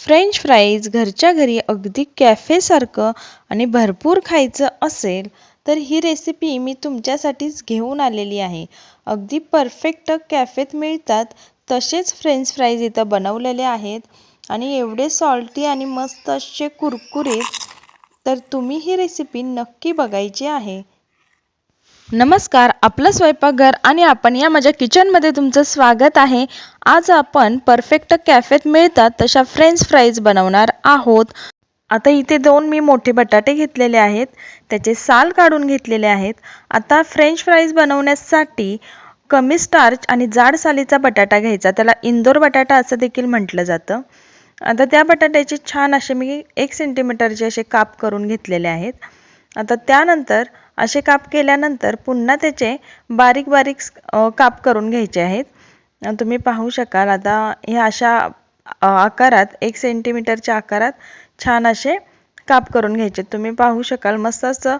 French fries घरच्या घरी अगदी कॅफेसारखं आणि भरपूर खायचं असेल तर ही रेसिपी मी तुमच्यासाठीच घेऊन आलेली आहे. अगदी परफेक्ट कॅफेत मिळतात तसेच फ्रेंच फ्राईज इथं बनवलेले आहेत. आणि एवढे सॉल्टी आणि मस्त असे कुरकुरीत तर तुम्ही ही रेसिपी नक्की बघायची आहे. नमस्कार आपलं स्वयंपाकघर आणि आपण या माझ्या किचनमध्ये तुमचं स्वागत आहे. आज आपण परफेक्ट कॅफेत मिळतात तशा फ्रेंच फ्राईज बनवणार आहोत. आता इथे दोन मी मोठे बटाटे घेतलेले आहेत. त्याचे साल काढून घेतलेले आहेत. आता फ्रेंच फ्राईज बनवण्यासाठी कमी स्टार्च आणि जाड सालीचा बटाटा घ्यायचा. त्याला इंदोर बटाटा असं देखील म्हटलं जातं. आता त्या बटाट्याचे छान असे मी एक सेंटीमीटरचे असे काप करून घेतलेले आहेत. आता त्यानंतर असे काप केल्यानंतर पुन्हा त्याचे बारीक बारीक काप करून घ्यायचे आहेत. तुम्ही पाहू शकाल आता हे अशा आकारात एक सेंटीमीटरच्या आकारात छान असे काप करून घ्यायचे. तुम्ही पाहू शकाल मस्त असं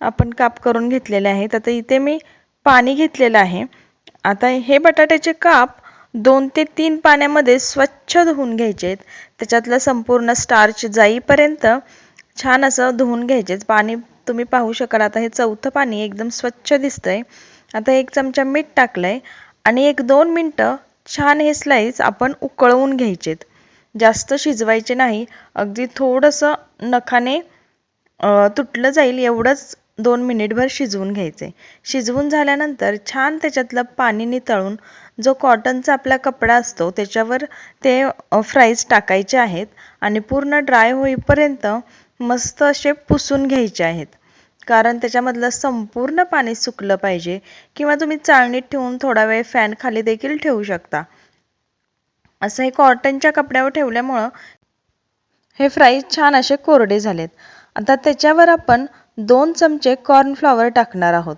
आपण काप करून घेतलेले आहेत. आता इथे मी पाणी घेतलेलं आहे. आता हे बटाट्याचे काप दोन ते तीन पाण्यामध्ये स्वच्छ धुवून घ्यायचे आहेत. त्याच्यातलं संपूर्ण स्टार्च जाईपर्यंत छान असं धुवून घ्यायचे पाणी तुम्ही पाहू शकाल. आता हे चौथं पाणी एकदम स्वच्छ दिसतंय. आता एक चमचा मीठ टाकलंय आणि एक दोन मिनटं छान हे स्लाईस आपण उकळवून घ्यायचेत. जास्त शिजवायचे नाही. अगदी थोडंसं नखाने तुटलं जाईल एवढंच दोन मिनिटभर शिजवून घ्यायचे. शिजवून झाल्यानंतर छान त्याच्यातलं पाणी नितळून जो कॉटनचा आपला कपडा असतो त्याच्यावर ते फ्राईज टाकायचे आहेत आणि पूर्ण ड्राय होईपर्यंत मस्त असे पुसून घ्यायचे आहेत. कारण त्याच्यामधलं संपूर्ण पाणी सुकलं पाहिजे किंवा तुम्ही चाळणीत ठेवून थोडा वेळ फॅन खाली देखील ठेवू शकता. असं हे कॉटनच्या कपड्यावर ठेवल्यामुळं हे फ्राईज छान असे कोरडे झालेत. आता त्याच्यावर आपण दोन चमचे कॉर्नफ्लॉवर टाकणार आहोत.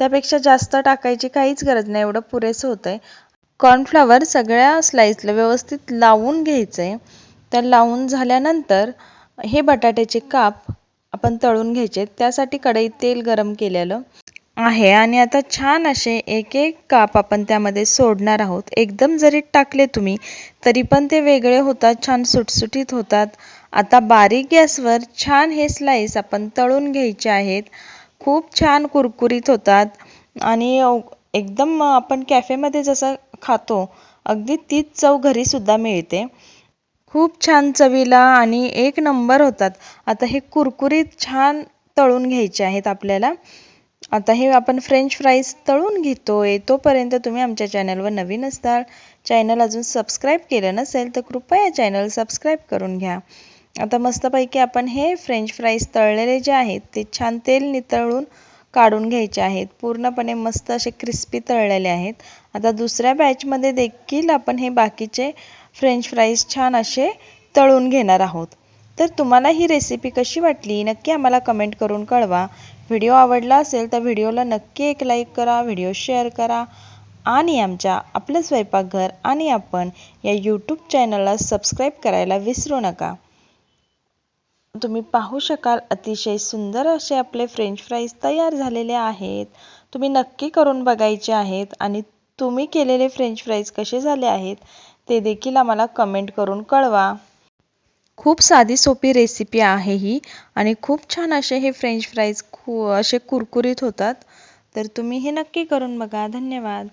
त्यापेक्षा जास्त टाकायची काहीच गरज नाही एवढं पुरेसं होतंय. आहे कॉर्नफ्लॉवर सगळ्या स्लाईसला व्यवस्थित लावून घ्यायचं आहे तर लावून झाल्यानंतर हे बटाट्याचे काप आपण तळून घ्यायचे. त्यासाठी कढईत तेल गरम केलेलं आहे. आणि आता छान असे एक एक काप आपण त्यामध्ये सोडणार आहोत. एकदम जरी टाकले तुम्ही तरी पण ते वेगळे होतात छान सुटसुटीत होतात. आता बारीक गॅसवर छान हे स्लाईस आपण तळून घ्यायचे आहेत. खूप छान कुरकुरीत होतात. आणि एकदम आपण कॅफेमध्ये जसं खातो अगदी तीच चव घरीसुद्धा मिळते. खूप छान चवीला आणि एक नंबर होतात. आता हे कुरकुरीत छान तळून घ्यायचे आहेत आपल्याला. आता हे आपण फ्रेंच फ्राईज तळून घेतोय. तोपर्यंत तुम्ही आमच्या चॅनलवर नवीन असताल चॅनल अजून सबस्क्राईब केलं नसेल तर कृपया चॅनल सबस्क्राईब करून घ्या. आता मस्तपैकी आपण हे फ्रेंच फ्राईज तळलेले जे आहेत ते छान तेल नितळून काढून घ्यायचे आहेत. पूर्णपणे मस्त असे क्रिस्पी तळलेले आहेत. आता दुसऱ्या बॅचमध्ये देखील आपण हे बाकीचे फ्रेंच फ्राईज छान असे तळून घेणार आहोत. तर तुम्हाला ही रेसिपी कशी वाटली? नक्की आम्हाला कमेंट करून कळवा. व्हिडिओ आवडला असेल तर व्हिडिओला नक्की एक लाईक करा व्हिडिओ शेअर करा. आणि आमच्या आपलं स्वयंपाकघर आणि आपण या यूट्यूब चॅनलला सबस्क्राईब करायला विसरू नका. तुम्ही पाहू शकाल अतिशय सुंदर असे आपले फ्रेंच फ्राईज तयार झालेले आहेत. तुम्ही नक्की करून बघायचे आहेत. आणि तुम्ही केलेले फ्रेंच फ्राईज कसे झाले आहेत? ते देखील आम्हाला कमेंट करून कळवा. खूप साधी सोपी रेसिपी आहे ही आणि खूप छान असे हे फ्रेंच फ्राईज खू असे कुरकुरीत होतात. तर तुम्ही हे नक्की करून बघा. धन्यवाद.